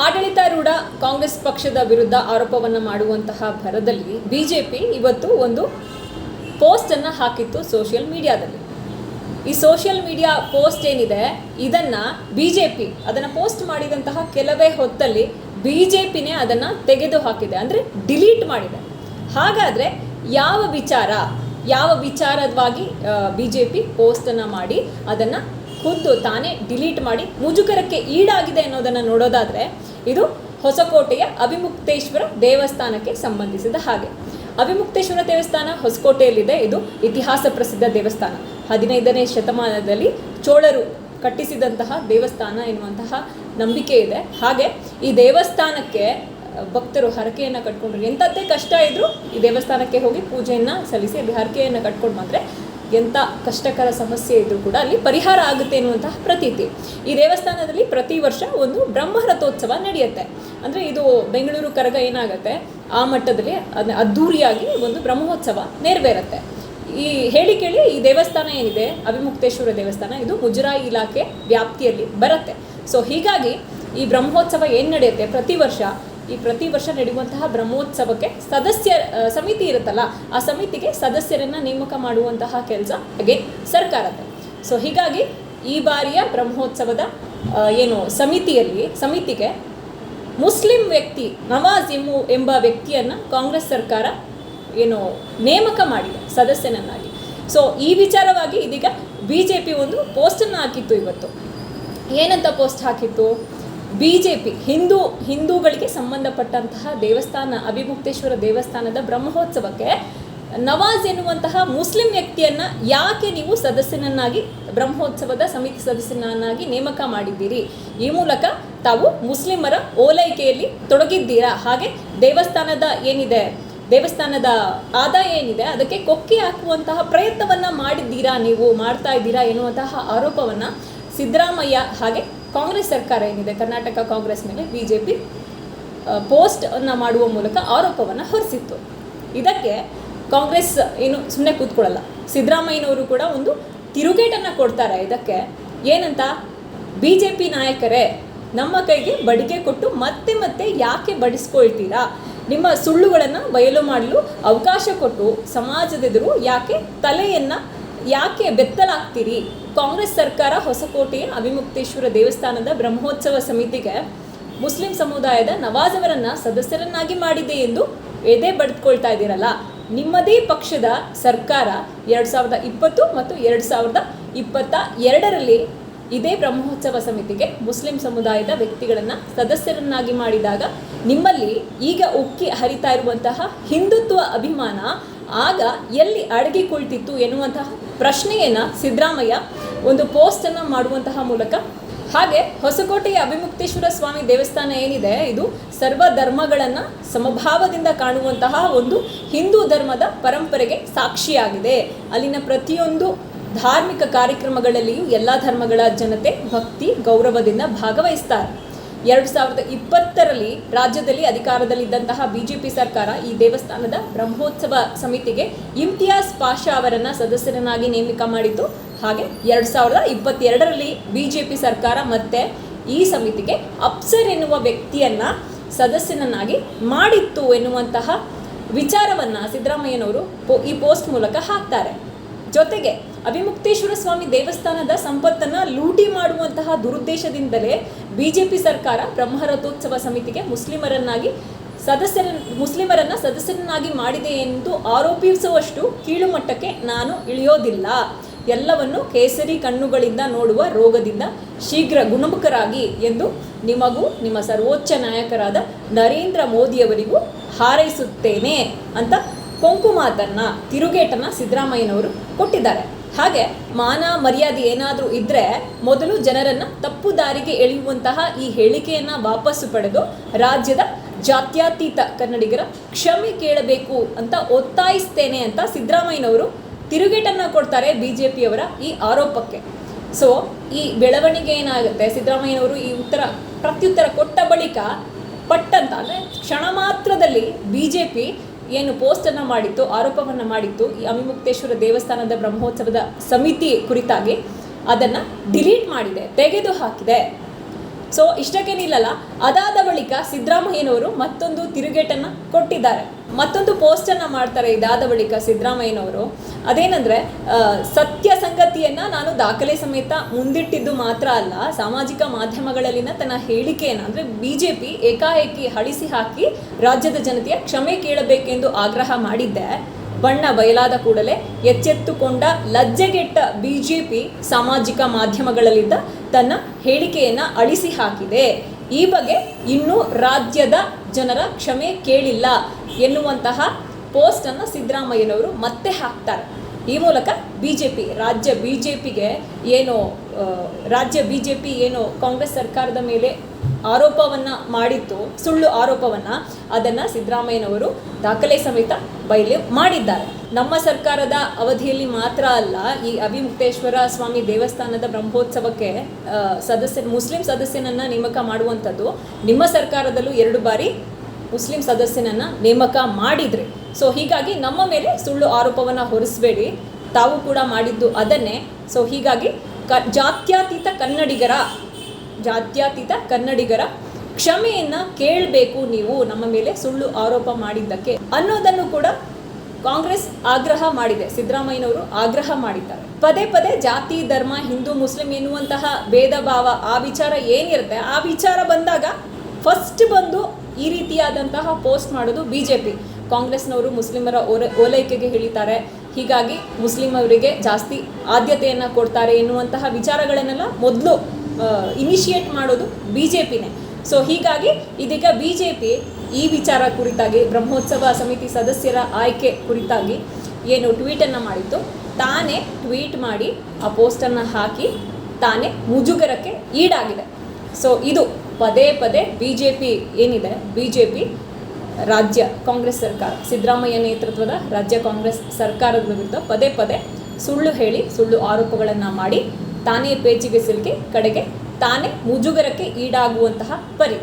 ಆಡಳಿತಾರೂಢ ಕಾಂಗ್ರೆಸ್ ಪಕ್ಷದ ವಿರುದ್ಧ ಆರೋಪವನ್ನು ಮಾಡುವಂತಹ ಭರದಲ್ಲಿ ಬಿಜೆಪಿ ಇವತ್ತು ಒಂದು ಪೋಸ್ಟನ್ನು ಹಾಕಿತ್ತು ಸೋಷಿಯಲ್ ಮೀಡಿಯಾದಲ್ಲಿ. ಈ ಸೋಷಿಯಲ್ ಮೀಡಿಯಾ ಪೋಸ್ಟ್ ಏನಿದೆ, ಇದನ್ನ ಬಿ ಜೆ ಪಿ ಅದನ್ನು ಪೋಸ್ಟ್ ಮಾಡಿದಂತಹ ಕೆಲವೇ ಹೊತ್ತಲ್ಲಿ ಬಿ ಜೆ ಪಿನೇ ಅದನ್ನು ತೆಗೆದು ಹಾಕಿದೆ, ಅಂದರೆ ಡಿಲೀಟ್ ಮಾಡಿದೆ. ಹಾಗಾದರೆ ಯಾವ ವಿಚಾರ, ಯಾವ ವಿಚಾರವಾಗಿ ಬಿ ಜೆ ಪಿ ಪೋಸ್ಟನ್ನು ಮಾಡಿ ಅದನ್ನು ಖುದ್ದು ತಾನೇ ಡಿಲೀಟ್ ಮಾಡಿ ಮುಜುಗರಕ್ಕೆ ಈಡಾಗಿದೆ ಅನ್ನೋದನ್ನು ನೋಡೋದಾದರೆ ಇದು ಹೊಸಕೋಟೆಯ ಅಭಿಮುಕ್ತೇಶ್ವರ ದೇವಸ್ಥಾನಕ್ಕೆ ಸಂಬಂಧಿಸಿದ ಹಾಗೆ. ಅಭಿಮುಕ್ತೇಶ್ವರ ದೇವಸ್ಥಾನ ಹೊಸಕೋಟೆಯಲ್ಲಿದೆ. ಇದು ಇತಿಹಾಸ ಪ್ರಸಿದ್ಧ ದೇವಸ್ಥಾನ. ಹದಿನೈದನೇ ಶತಮಾನದಲ್ಲಿ ಚೋಳರು ಕಟ್ಟಿಸಿದಂತಹ ದೇವಸ್ಥಾನ ಎನ್ನುವಂತಹ ನಂಬಿಕೆ ಇದೆ. ಹಾಗೆ ಈ ದೇವಸ್ಥಾನಕ್ಕೆ ಭಕ್ತರು ಹರಕೆಯನ್ನು ಕಟ್ಕೊಂಡ್ರು. ಎಂಥದ್ದೇ ಕಷ್ಟ ಇದ್ದರೂ ಈ ದೇವಸ್ಥಾನಕ್ಕೆ ಹೋಗಿ ಪೂಜೆಯನ್ನು ಸಲ್ಲಿಸಿ ಅಲ್ಲಿ ಹರಕೆಯನ್ನು ಕಟ್ಕೊಂಡು ಬಂದರೆ ಎಂಥ ಕಷ್ಟಕರ ಸಮಸ್ಯೆ ಇದ್ದರೂ ಕೂಡ ಅಲ್ಲಿ ಪರಿಹಾರ ಆಗುತ್ತೆ ಎನ್ನುವಂತಹ ಪ್ರತೀತಿ. ಈ ದೇವಸ್ಥಾನದಲ್ಲಿ ಪ್ರತಿ ವರ್ಷ ಒಂದು ಬ್ರಹ್ಮರಥೋತ್ಸವ ನಡೆಯುತ್ತೆ. ಅಂದರೆ ಇದು ಬೆಂಗಳೂರು ಕರಗ ಏನಾಗುತ್ತೆ? ಆ ಮಟ್ಟದಲ್ಲಿ ಅದನ್ನ ಅದ್ಧೂರಿಯಾಗಿ ಒಂದು ಬ್ರಹ್ಮೋತ್ಸವ ನೆರವೇರುತ್ತೆ. ಈ ಹೇಳಿ ಕೇಳಿ ಈ ದೇವಸ್ಥಾನ ಏನಿದೆ? ಅಭಿಮುಕ್ತೇಶ್ವರ ದೇವಸ್ಥಾನ, ಇದು ಮುಜರಾಯಿ ಇಲಾಖೆ ವ್ಯಾಪ್ತಿಯಲ್ಲಿ ಬರುತ್ತೆ. ಸೊ ಹೀಗಾಗಿ ಈ ಬ್ರಹ್ಮೋತ್ಸವ ಏನು ನಡೆಯುತ್ತೆ? ಪ್ರತಿ ವರ್ಷ ಈ ಪ್ರತಿ ವರ್ಷ ನಡೆಯುವಂತಹ ಬ್ರಹ್ಮೋತ್ಸವಕ್ಕೆ ಸದಸ್ಯ ಸಮಿತಿ ಇರುತ್ತಲ್ಲ, ಆ ಸಮಿತಿಗೆ ಸದಸ್ಯರನ್ನು ನೇಮಕ ಮಾಡುವಂತಹ ಕೆಲಸ ಹಾಗೆ ಸರ್ಕಾರದ. ಸೊ ಹೀಗಾಗಿ ಈ ಬಾರಿಯ ಬ್ರಹ್ಮೋತ್ಸವದ ಏನು ಸಮಿತಿಯಲ್ಲಿ, ಸಮಿತಿಗೆ ಮುಸ್ಲಿಂ ವ್ಯಕ್ತಿ, ನವಾಜ್ ಎಂಬು ಎಂಬ ವ್ಯಕ್ತಿಯನ್ನು ಕಾಂಗ್ರೆಸ್ ಸರ್ಕಾರ ಏನು ನೇಮಕ ಮಾಡಿದೆ, ಸದಸ್ಯನನ್ನಾಗಿ. ಸೊ ಈ ವಿಚಾರವಾಗಿ ಇದೀಗ ಬಿ ಜೆ ಪಿ ಒಂದು ಪೋಸ್ಟನ್ನು ಹಾಕಿತ್ತು ಇವತ್ತು. ಏನಂತ ಪೋಸ್ಟ್ ಹಾಕಿತ್ತು? ಬಿ ಜೆ ಪಿ ಹಿಂದೂ, ಹಿಂದೂಗಳಿಗೆ ಸಂಬಂಧಪಟ್ಟಂತಹ ದೇವಸ್ಥಾನ, ಅಭಿಮುಕ್ತೇಶ್ವರ ದೇವಸ್ಥಾನದ ಬ್ರಹ್ಮೋತ್ಸವಕ್ಕೆ ನವಾಜ್ ಎನ್ನುವಂತಹ ಮುಸ್ಲಿಂ ವ್ಯಕ್ತಿಯನ್ನ ಯಾಕೆ ನೀವು ಸದಸ್ಯನನ್ನಾಗಿ, ಬ್ರಹ್ಮೋತ್ಸವದ ಸಮಿತಿ ಸದಸ್ಯನನ್ನಾಗಿ ನೇಮಕ ಮಾಡಿದ್ದೀರಿ? ಈ ಮೂಲಕ ತಾವು ಮುಸ್ಲಿಮರ ಓಲೈಕೆಯಲ್ಲಿ ತೊಡಗಿದ್ದೀರಾ? ಹಾಗೆ ದೇವಸ್ಥಾನದ ಏನಿದೆ, ದೇವಸ್ಥಾನದ ಆದಾಯ ಏನಿದೆ, ಅದಕ್ಕೆ ಕೊಕ್ಕಿ ಹಾಕುವಂತಹ ಪ್ರಯತ್ನವನ್ನ ಮಾಡಿದ್ದೀರಾ ನೀವು, ಮಾಡ್ತಾ ಇದ್ದೀರಾ ಎನ್ನುವಂತಹ ಆರೋಪವನ್ನ ಸಿದ್ದರಾಮಯ್ಯ ಹಾಗೆ ಕಾಂಗ್ರೆಸ್ ಸರ್ಕಾರ ಏನಿದೆ, ಕರ್ನಾಟಕ ಕಾಂಗ್ರೆಸ್ ಮೇಲೆ ಬಿ ಜೆ ಪಿ ಪೋಸ್ಟ್ ಅನ್ನ ಮಾಡುವ ಮೂಲಕ ಆರೋಪವನ್ನು ಹೊರಿಸಿತ್ತು. ಇದಕ್ಕೆ ಕಾಂಗ್ರೆಸ್ ಏನು ಸುಮ್ಮನೆ ಕೂತ್ಕೊಳ್ಳಲ್ಲ. ಸಿದ್ದರಾಮಯ್ಯನವರು ಕೂಡ ಒಂದು ತಿರುಗೇಟನ್ನು ಕೊಡ್ತಾರೆ. ಇದಕ್ಕೆ ಏನಂತ? ಬಿ ಜೆ ಪಿ ನಾಯಕರೇ, ನಮ್ಮ ಕೈಗೆ ಬಡಿಗೆ ಕೊಟ್ಟು ಮತ್ತೆ ಮತ್ತೆ ಯಾಕೆ ಬಡಿಸ್ಕೊಳ್ತೀರಾ? ನಿಮ್ಮ ಸುಳ್ಳುಗಳನ್ನು ಬಯಲು ಮಾಡಲು ಅವಕಾಶ ಕೊಟ್ಟು ಸಮಾಜದೆದುರು ಯಾಕೆ ತಲೆಯನ್ನು ಯಾಕೆ ಬೆತ್ತಲಾಗ್ತೀರಿ ಕಾಂಗ್ರೆಸ್ ಸರ್ಕಾರ ಹೊಸಕೋಟೆಯ ಅಭಿಮುಕ್ತೇಶ್ವರ ದೇವಸ್ಥಾನದ ಬ್ರಹ್ಮೋತ್ಸವ ಸಮಿತಿಗೆ ಮುಸ್ಲಿಂ ಸಮುದಾಯದ ನವಾಜ್ ಅವರನ್ನ ಸದಸ್ಯರನ್ನಾಗಿ ಮಾಡಿದೆ ಎಂದು ಎದೆ ಬಡ್ಕೊಳ್ತಾ ಇದ್ದೀರಲ್ಲ. ನಿಮ್ಮದೇ ಪಕ್ಷದ ಸರ್ಕಾರ ಎರಡು ಸಾವಿರದ ಇಪ್ಪತ್ತು ಮತ್ತು ಎರಡು ಸಾವಿರದ ಇಪ್ಪತ್ತ ಎರಡರಲ್ಲಿ ಇದೇ ಬ್ರಹ್ಮೋತ್ಸವ ಸಮಿತಿಗೆ ಮುಸ್ಲಿಂ ಸಮುದಾಯದ ವ್ಯಕ್ತಿಗಳನ್ನು ಸದಸ್ಯರನ್ನಾಗಿ ಮಾಡಿದಾಗ ನಿಮ್ಮಲ್ಲಿ ಈಗ ಉಕ್ಕಿ ಹರಿತಾ ಇರುವಂತಹ ಹಿಂದುತ್ವ ಅಭಿಮಾನ ಆಗ ಎಲ್ಲಿ ಅಡಗಿಕೊಳ್ತಿತ್ತು ಎನ್ನುವಂತಹ ಪ್ರಶ್ನೆಯನ್ನು ಸಿದ್ದರಾಮಯ್ಯ ಒಂದು ಪೋಸ್ಟನ್ನು ಮಾಡುವಂತಹ ಮೂಲಕ. ಹಾಗೆ ಹೊಸಕೋಟೆಯ ಅಭಿಮುಕ್ತೇಶ್ವರ ಸ್ವಾಮಿ ದೇವಸ್ಥಾನ ಏನಿದೆ, ಇದು ಸರ್ವ ಧರ್ಮಗಳನ್ನು ಸಮಭಾವದಿಂದ ಕಾಣುವಂತಹ ಒಂದು ಹಿಂದೂ ಧರ್ಮದ ಪರಂಪರೆಗೆ ಸಾಕ್ಷಿಯಾಗಿದೆ. ಅಲ್ಲಿನ ಪ್ರತಿಯೊಂದು ಧಾರ್ಮಿಕ ಕಾರ್ಯಕ್ರಮಗಳಲ್ಲಿಯೂ ಎಲ್ಲ ಧರ್ಮಗಳ ಜನತೆ ಭಕ್ತಿ ಗೌರವದಿಂದ ಭಾಗವಹಿಸ್ತಾರೆ. ಎರಡು ಸಾವಿರದ ಇಪ್ಪತ್ತರಲ್ಲಿ ರಾಜ್ಯದಲ್ಲಿ ಅಧಿಕಾರದಲ್ಲಿದ್ದಂತಹ ಬಿಜೆಪಿ ಸರ್ಕಾರ ಈ ದೇವಸ್ಥಾನದ ಬ್ರಹ್ಮೋತ್ಸವ ಸಮಿತಿಗೆ ಇಮ್ತಿಯಾಜ್ ಪಾಷಾ ಅವರನ್ನು ಸದಸ್ಯರನ್ನಾಗಿ ನೇಮಕ ಮಾಡಿತು ಹಾಗೆ ಎರಡು ಸಾವಿರದ ಇಪ್ಪತ್ತೆರಡರಲ್ಲಿ ಬಿಜೆಪಿ ಸರ್ಕಾರ ಮತ್ತೆ ಈ ಸಮಿತಿಗೆ ಅಪ್ಸರ್ ಎನ್ನುವ ವ್ಯಕ್ತಿಯನ್ನ ಸದಸ್ಯನನ್ನಾಗಿ ಮಾಡಿತ್ತು ಎನ್ನುವಂತಹ ವಿಚಾರವನ್ನ ಸಿದ್ದರಾಮಯ್ಯನವರು ಈ ಪೋಸ್ಟ್ ಮೂಲಕ ಹಾಕ್ತಾರೆ. ಜೊತೆಗೆ ಅಭಿಮುಕ್ತೇಶ್ವರ ಸ್ವಾಮಿ ದೇವಸ್ಥಾನದ ಸಂಪತ್ತನ್ನ ಲೂಟಿ ಮಾಡುವಂತಹ ದುರುದ್ದೇಶದಿಂದಲೇ ಬಿಜೆಪಿ ಸರ್ಕಾರ ಬ್ರಹ್ಮರಥೋತ್ಸವ ಸಮಿತಿಗೆ ಮುಸ್ಲಿಮರನ್ನಾಗಿ ಸದಸ್ಯರ, ಮುಸ್ಲಿಮರನ್ನ ಸದಸ್ಯರನ್ನಾಗಿ ಮಾಡಿದೆ ಎಂದು ಆರೋಪಿಸುವಷ್ಟು ಕೀಳು ಮಟ್ಟಕ್ಕೆ ನಾನು ಇಳಿಯೋದಿಲ್ಲ. ಎಲ್ಲವನ್ನು ಕೇಸರಿ ಕಣ್ಣುಗಳಿಂದ ನೋಡುವ ರೋಗದಿಂದ ಶೀಘ್ರ ಗುಣಮುಖರಾಗಿ ಎಂದು ನಿಮಗೂ, ನಿಮ್ಮ ಸರ್ವೋಚ್ಚ ನಾಯಕರಾದ ನರೇಂದ್ರ ಮೋದಿಯವರಿಗೂ ಹಾರೈಸುತ್ತೇನೆ ಅಂತ ಕೊಂಕು ಮಾತನ್ನ ತಿರುಗೇಟನ್ನ ಸಿದ್ದರಾಮಯ್ಯನವರು ಕೊಟ್ಟಿದ್ದಾರೆ. ಹಾಗೆ ಮಾನ ಮರ್ಯಾದೆ ಏನಾದರೂ ಇದ್ರೆ ಮೊದಲು ಜನರನ್ನ ತಪ್ಪು ದಾರಿಗೆ ಎಳೆಯುವಂತಹ ಈ ಹೇಳಿಕೆಯನ್ನ ವಾಪಸ್ಸು ಪಡೆದು ರಾಜ್ಯದ ಜಾತ್ಯಾತೀತ ಕನ್ನಡಿಗರ ಕ್ಷಮೆ ಕೇಳಬೇಕು ಅಂತ ಒತ್ತಾಯಿಸ್ತೇನೆ ಅಂತ ಸಿದ್ದರಾಮಯ್ಯನವರು ತಿರುಗೇಟನ್ನ ಕೊಡ್ತಾರೆ ಬಿಜೆಪಿಯವರ ಈ ಆರೋಪಕ್ಕೆ. ಸೊ ಈ ಬೆಳವಣಿಗೆ ಏನಾಗುತ್ತೆ? ಸಿದ್ದರಾಮಯ್ಯನವರು ಈ ಉತ್ತರ, ಪ್ರತ್ಯುತ್ತರ ಕೊಟ್ಟ ಬಳಿಕ ಪಟ್ಟಂತ, ಅಂದರೆ ಕ್ಷಣ ಮಾತ್ರದಲ್ಲಿ ಬಿ ಜೆ ಪಿ ಏನು ಪೋಸ್ಟನ್ನು ಮಾಡಿತ್ತು, ಆರೋಪವನ್ನು ಮಾಡಿತ್ತು ಈ ಅಮಿಮುಕ್ತೇಶ್ವರ ದೇವಸ್ಥಾನದ ಬ್ರಹ್ಮೋತ್ಸವದ ಸಮಿತಿ ಕುರಿತಾಗಿ ಅದನ್ನು ಡಿಲೀಟ್ ಮಾಡಿದೆ, ತೆಗೆದು ಹಾಕಿದೆ. ಸೊ ಇಷ್ಟಕ್ಕೇನಿಲ್ಲಲ್ಲ, ಅದಾದ ಬಳಿಕ ಸಿದ್ದರಾಮಯ್ಯನವರು ಮತ್ತೊಂದು ತಿರುಗೇಟನ್ನು ಕೊಟ್ಟಿದ್ದಾರೆ. ಮತ್ತೊಂದು ಪೋಸ್ಟನ್ನು ಮಾಡ್ತಾರೆ ಇದಾದ ಬಳಿಕ ಸಿದ್ದರಾಮಯ್ಯನವರು. ಅದೇನೆಂದರೆ ಸತ್ಯ ಸಂಗತಿಯನ್ನು ನಾನು ದಾಖಲೆ ಸಮೇತ ಮುಂದಿಟ್ಟಿದ್ದು ಮಾತ್ರ ಅಲ್ಲ, ಸಾಮಾಜಿಕ ಮಾಧ್ಯಮಗಳಲ್ಲಿನ ತನ್ನ ಹೇಳಿಕೆಯನ್ನು, ಅಂದರೆ ಬಿ ಜೆ ಪಿ ಏಕಾಏಕಿ ಅಳಿಸಿ ಹಾಕಿ ರಾಜ್ಯದ ಜನತೆಯ ಕ್ಷಮೆ ಕೇಳಬೇಕೆಂದು ಆಗ್ರಹ ಮಾಡಿದ್ದೆ. ಬಣ್ಣ ಬಯಲಾದ ಕೂಡಲೇ ಎಚ್ಚೆತ್ತುಕೊಂಡ, ಲಜ್ಜೆಗೆಟ್ಟ ಬಿಜೆಪಿ ಸಾಮಾಜಿಕ ಮಾಧ್ಯಮಗಳಲ್ಲಿದ್ದ ತನ್ನ ಹೇಳಿಕೆಯನ್ನು ಅಳಿಸಿ ಹಾಕಿದೆ. ಈ ಬಗ್ಗೆ ಇನ್ನೂ ರಾಜ್ಯದ ಜನರ ಕ್ಷಮೆ ಕೇಳಿಲ್ಲ ಎನ್ನುವಂತಹ ಪೋಸ್ಟ್ ಅನ್ನು ಸಿದ್ದರಾಮಯ್ಯನವರು ಮತ್ತೆ ಹಾಕ್ತಾರೆ. ಈ ಮೂಲಕ ಬಿಜೆಪಿ ರಾಜ್ಯ ಬಿಜೆಪಿಗೆ ಏನು ಆ, ರಾಜ್ಯ ಬಿಜೆಪಿ ಏನು ಕಾಂಗ್ರೆಸ್ ಸರ್ಕಾರದ ಮೇಲೆ ಆರೋಪವನ್ನ ಮಾಡಿತ್ತು ಸುಳ್ಳು ಆರೋಪವನ್ನ ಅದನ್ನ ಸಿದ್ದರಾಮಯ್ಯನವರು ದಾಖಲೆ ಸಮೇತ ಬಯಲು ಮಾಡಿದ್ದಾರೆ. ನಮ್ಮ ಸರ್ಕಾರದ ಅವಧಿಯಲ್ಲಿ ಮಾತ್ರ ಅಲ್ಲ, ಈ ಅಭಿಮುಕ್ತೇಶ್ವರ ಸ್ವಾಮಿ ದೇವಸ್ಥಾನದ ಬ್ರಹ್ಮೋತ್ಸವಕ್ಕೆ ಸದಸ್ಯ, ಮುಸ್ಲಿಂ ಸದಸ್ಯನನ್ನ ನೇಮಕ ಮಾಡುವಂಥದ್ದು, ನಿಮ್ಮ ಸರ್ಕಾರದಲ್ಲೂ ಎರಡು ಬಾರಿ ಮುಸ್ಲಿಂ ಸದಸ್ಯನನ್ನ ನೇಮಕ ಮಾಡಿದ್ರಿ. ಸೊ ಹೀಗಾಗಿ ನಮ್ಮ ಮೇಲೆ ಸುಳ್ಳು ಆರೋಪವನ್ನ ಹೊರಿಸಬೇಡಿ. ತಾವು ಕೂಡ ಮಾಡಿದ್ದು ಅದನ್ನೇ. ಸೊ ಹೀಗಾಗಿ ಕ, ಜಾತ್ಯತೀತ ಕನ್ನಡಿಗರ ಜಾತ್ಯತೀತ ಕನ್ನಡಿಗರ ಕ್ಷಮೆಯನ್ನ ಕೇಳಬೇಕು ನೀವು ನಮ್ಮ ಮೇಲೆ ಸುಳ್ಳು ಆರೋಪ ಮಾಡಿದ್ದಕ್ಕೆ ಅನ್ನೋದನ್ನು ಕೂಡ ಕಾಂಗ್ರೆಸ್ ಆಗ್ರಹ ಮಾಡಿದೆ. ಸಿದ್ದರಾಮಯ್ಯನವರು ಆಗ್ರಹ ಮಾಡಿದ್ದಾರೆ. ಪದೇ ಪದೇ ಜಾತಿ, ಧರ್ಮ, ಹಿಂದೂ, ಮುಸ್ಲಿಂ ಎನ್ನುವಂತಹ ಭೇದ ಭಾವ, ಆ ವಿಚಾರ ಏನಿರುತ್ತೆ? ಆ ವಿಚಾರ ಬಂದಾಗ ಫಸ್ಟ್ ಬಂದು ಈ ರೀತಿಯಾದಂತಹ ಪೋಸ್ಟ್ ಮಾಡೋದು ಬಿ ಜೆ ಪಿ ಕಾಂಗ್ರೆಸ್ನವರು ಮುಸ್ಲಿಮರ ಓಲೈಕೆಗೆ ಹೇಳಿದ್ದಾರೆ ಹೀಗಾಗಿ ಮುಸ್ಲಿಮರಿಗೆ ಜಾಸ್ತಿ ಆದ್ಯತೆಯನ್ನು ಕೊಡ್ತಾರೆ ಎನ್ನುವಂತಹ ವಿಚಾರಗಳನ್ನೆಲ್ಲ ಮೊದಲು ಇನಿಷಿಯೇಟ್ ಮಾಡೋದು ಬಿ ಜೆ ಪಿನೇ ಸೊ ಹೀಗಾಗಿ ಇದೀಗ ಬಿ ಜೆ ಪಿ ಈ ವಿಚಾರ ಕುರಿತಾಗಿ, ಬ್ರಹ್ಮೋತ್ಸವ ಸಮಿತಿ ಸದಸ್ಯರ ಆಯ್ಕೆ ಕುರಿತಾಗಿ ಏನು ಟ್ವೀಟನ್ನು ಮಾಡಿತ್ತು. ತಾನೇ ಟ್ವೀಟ್ ಮಾಡಿ ಆ ಪೋಸ್ಟನ್ನು ಹಾಕಿ ತಾನೇ ಮುಜುಗರಕ್ಕೆ ಈಡಾಗಿದೆ. ಸೊ ಇದು ಪದೇ ಪದೇ ಬಿ ಜೆ ಪಿ ಏನಿದೆ? ಬಿ ಜೆ ಪಿ ರಾಜ್ಯ ಕಾಂಗ್ರೆಸ್ ಸರ್ಕಾರ. ಸಿದ್ದರಾಮಯ್ಯ ನೇತೃತ್ವದ ರಾಜ್ಯ ಕಾಂಗ್ರೆಸ್ ಸರ್ಕಾರದ ವಿರುದ್ಧ ಪದೇ ಪದೇ ಸುಳ್ಳು ಹೇಳಿ, ಸುಳ್ಳು ಆರೋಪಗಳನ್ನು ಮಾಡಿ ತಾನೇ ಪೇಚಿಗೆ ಸಿಲುಕಿ ಕಡೆಗೆ ತಾನೇ ಮುಜುಗರಕ್ಕೆ ಈಡಾಗುವಂತಹ ಪರಿ.